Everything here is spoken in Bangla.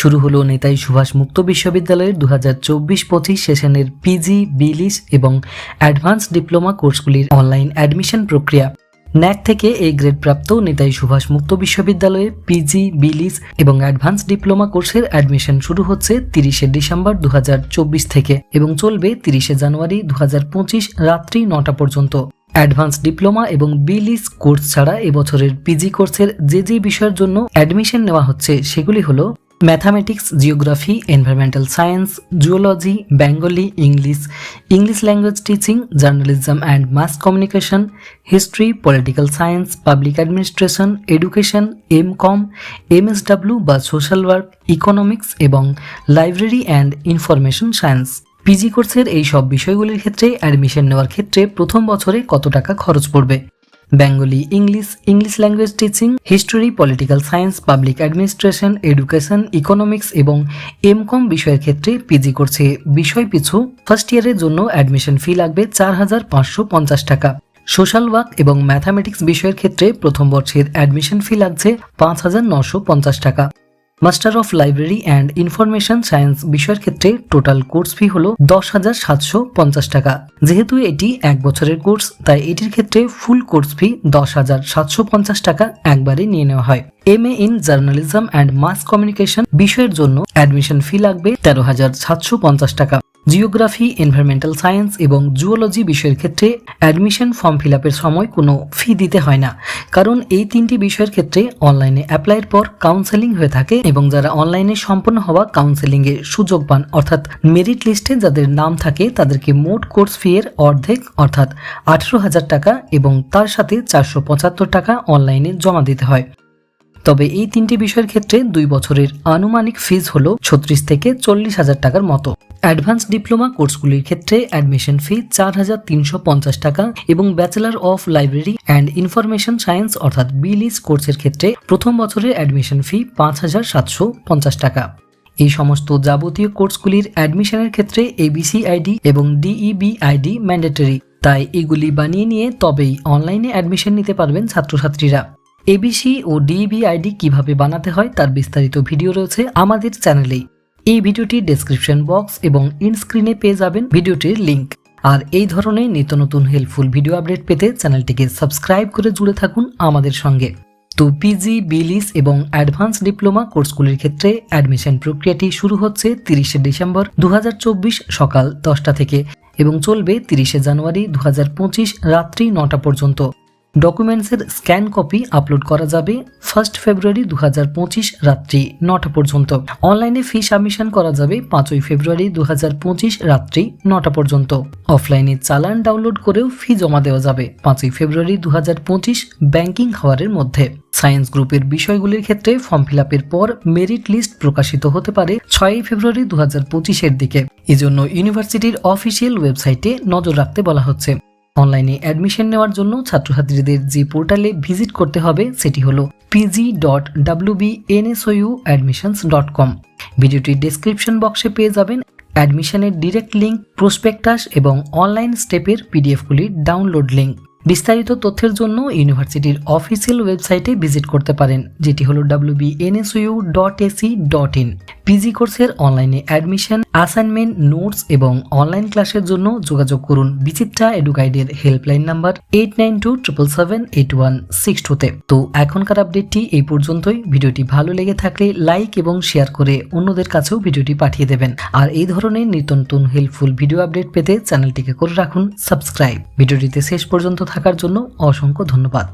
শুরু হলো নেতাই সুভাষ মুক্ত বিশ্ববিদ্যালয়ের দু হাজার চব্বিশ পঁচিশ সেশনের পিজি বিলিস এবং অ্যাডভান্স ডিপ্লোমা কোর্সগুলির অনলাইন অ্যাডমিশন প্রক্রিয়া। ন্যাক থেকে এই গ্রেড প্রাপ্ত নেতাজি সুভাষ মুক্ত বিশ্ববিদ্যালয়ে পিজি বিলিস এবং অ্যাডভান্স ডিপ্লোমা কোর্সের অ্যাডমিশন শুরু হচ্ছে তিরিশে ডিসেম্বর দু হাজার চব্বিশ থেকে এবং চলবে তিরিশে জানুয়ারি দু হাজার পঁচিশ রাত্রি নটা পর্যন্ত। অ্যাডভান্স ডিপ্লোমা এবং বিলিস কোর্স ছাড়া এবছরের পিজি কোর্সের যে যে বিষয়ের জন্য অ্যাডমিশন নেওয়া হচ্ছে সেগুলি হলো mathematics geography environmental science zoology Bengali English English language teaching journalism and mass communication history political science public administration education M com MSW বা সোশ্যাল ওয়ার্ক ইকোনমিক্স এবং library and information science PG কোর্সের এই সব বিষয়গুলির ক্ষেত্রে অ্যাডমিশন নেওয়ার ক্ষেত্রে প্রথম বছরে কত টাকা খরচ পড়বে? Bengali English English language teaching history political science public administration education economics এবং এম কম বিষয়ের ক্ষেত্রে পিজি করছে। বিষয় পিছু ফার্স্ট ইয়ারের জন্য অ্যাডমিশন ফি লাগবে চার হাজার পাঁচশো পঞ্চাশ টাকা। সোশ্যাল ওয়ার্ক এবং ম্যাথামেটিক্স বিষয়ের ক্ষেত্রে প্রথম বর্ষের অ্যাডমিশন ফি লাগছে পাঁচ হাজার নশো পঞ্চাশ টাকা। Master of library and information science বিষয়ের ক্ষেত্রে টোটাল কোর্স ফি হল দশ হাজার সাতশো পঞ্চাশ টাকা। যেহেতু এটি এক বছরের কোর্স তাই এটির ক্ষেত্রে ফুল কোর্স ফি দশ হাজার সাতশো পঞ্চাশ টাকা একবারে নিয়ে নেওয়া হয়। M A in journalism and mass communication বিষয়ের জন্য অ্যাডমিশন ফি লাগবে তেরো হাজার সাতশো পঞ্চাশ টাকা। জিওগ্রাফি এনভায়রনমেন্টাল সায়েন্স এবং জুওলজি বিষয়ের ক্ষেত্রে অ্যাডমিশন ফর্ম ফিল আপের সময় কোনো ফি দিতে হয় না। কারণ এই তিনটি বিষয়ের ক্ষেত্রে অনলাইনে অ্যাপ্লাইয়ের পর কাউন্সেলিং হয়ে থাকে এবং যারা অনলাইনে সম্পন্ন হওয়া কাউন্সেলিং এর সুযোগ পান, অর্থাৎ মেরিট লিস্টে যাদের নাম থাকে, তাদেরকে মোট কোর্স ফি এর অর্ধেক, অর্থাৎ আঠেরো হাজার টাকা এবং তার সাথে চারশো পঁচাত্তর টাকা অনলাইনে জমা দিতে হয়। তবে এই তিনটি বিষয়ের ক্ষেত্রে দুই বছরের আনুমানিক ফিজ হল ছত্রিশ থেকে চল্লিশ হাজার টাকার মতো। অ্যাডভান্স ডিপ্লোমা কোর্সগুলির ক্ষেত্রে অ্যাডমিশন ফি চার হাজার তিনশো পঞ্চাশ টাকা এবং bachelor of library and information science অর্থাৎ বিলিস কোর্সের ক্ষেত্রে প্রথম বছরের অ্যাডমিশন ফি পাঁচ হাজার সাতশো পঞ্চাশ টাকা। এই সমস্ত যাবতীয় কোর্সগুলির অ্যাডমিশনের ক্ষেত্রে এবিসি আইডি এবং ডিইবি আইডি ম্যান্ডেটরি তাই এগুলি বানিয়ে নিয়ে তবেই অনলাইনে অ্যাডমিশন নিতে পারবেন ছাত্রছাত্রীরা। এবিসি ও ডিইবি আইডি কীভাবে বানাতে হয় তার বিস্তারিত ভিডিও রয়েছে আমাদের চ্যানেলেই এই ভিডিওটি ডেসক্রিপশন বক্স এবং ইনস্ক্রিনে পেয়ে যাবেন ভিডিওটির লিংক আর এই ধরনের নিত্য নতুন হেল্পফুল ভিডিও আপডেট পেতে চ্যানেলটিকে সাবস্ক্রাইব করে জুড়ে থাকুন আমাদের সঙ্গে। তো পিজি বিলিস এবং অ্যাডভান্স ডিপ্লোমা কোর্সগুলির ক্ষেত্রে অ্যাডমিশন প্রক্রিয়াটি শুরু হচ্ছে তিরিশে ডিসেম্বর দু হাজার চব্বিশ সকাল দশটা থেকে এবং চলবে তিরিশে জানুয়ারি দু হাজার পঁচিশ রাত্রি নটা পর্যন্ত। ডকুমেন্টসের স্ক্যান কপি আপলোড করা যাবে ফার্স্ট ফেব্রুয়ারি দু হাজার পঁচিশ রাত্রি নটা পর্যন্ত। অনলাইনে ফি সাবমিশন করা যাবে পাঁচই ফেব্রুয়ারি দু হাজার পঁচিশ রাত্রি নটা পর্যন্ত। অফলাইনে চালান ডাউনলোড করেও ফি জমা দেওয়া যাবে পাঁচই ফেব্রুয়ারি দু হাজার পঁচিশ ব্যাংকিং হাওয়ারের মধ্যে। সায়েন্স গ্রুপের বিষয়গুলির ক্ষেত্রে ফর্ম ফিল পর মেরিট লিস্ট প্রকাশিত হতে পারে ছয়ই ফেব্রুয়ারি দু হাজার পঁচিশের দিকে। এজন্য ইউনিভার্সিটির অফিসিয়াল ওয়েবসাইটে নজর রাখতে বলা হচ্ছে। অনলাইনে অ্যাডমিশন নেওয়ার জন্য ছাত্রছাত্রীদের যে পোর্টালে ভিজিট করতে হবে, সেটি হলো PG dot WB NSOU admissions dot com ভিডিওটি ডেসক্রিপশন বক্সে পেয়ে যাবেন। অ্যাডমিশনের ডিরেক্ট লিঙ্ক প্রসপেক্টাস এবং অনলাইন স্টেপের পিডিএফগুলির ডাউনলোড লিঙ্ক বিস্তারিত তথ্যের জন্য ইউনিভার্সিটির অফিসিয়াল ওয়েবসাইটে ভিজিট করতে পারেন, যেটি হলো WBNSU dot AC dot in PG কোর্সের অনলাইনে অ্যাডমিশন অ্যাসাইনমেন্ট নোটস এবং অনলাইন ক্লাসের জন্য যোগাযোগ করুন Bichitra এডুগাইডের helpline number eight nine two triple seven eight one six টুতে তো। এখনকার আপডেটটি এই পর্যন্তই। ভিডিওটি ভালো লেগে থাকলে লাইক এবং শেয়ার করে অন্যদের কাছেও ভিডিওটি পাঠিয়ে দেবেন। আর এই ধরনের নিত্য নতুন হেল্পফুল ভিডিও আপডেট পেতে চ্যানেলটিকে করে রাখুন সাবস্ক্রাইব ভিডিওটিতে শেষ পর্যন্ত থাকার জন্য অসংখ্য ধন্যবাদ।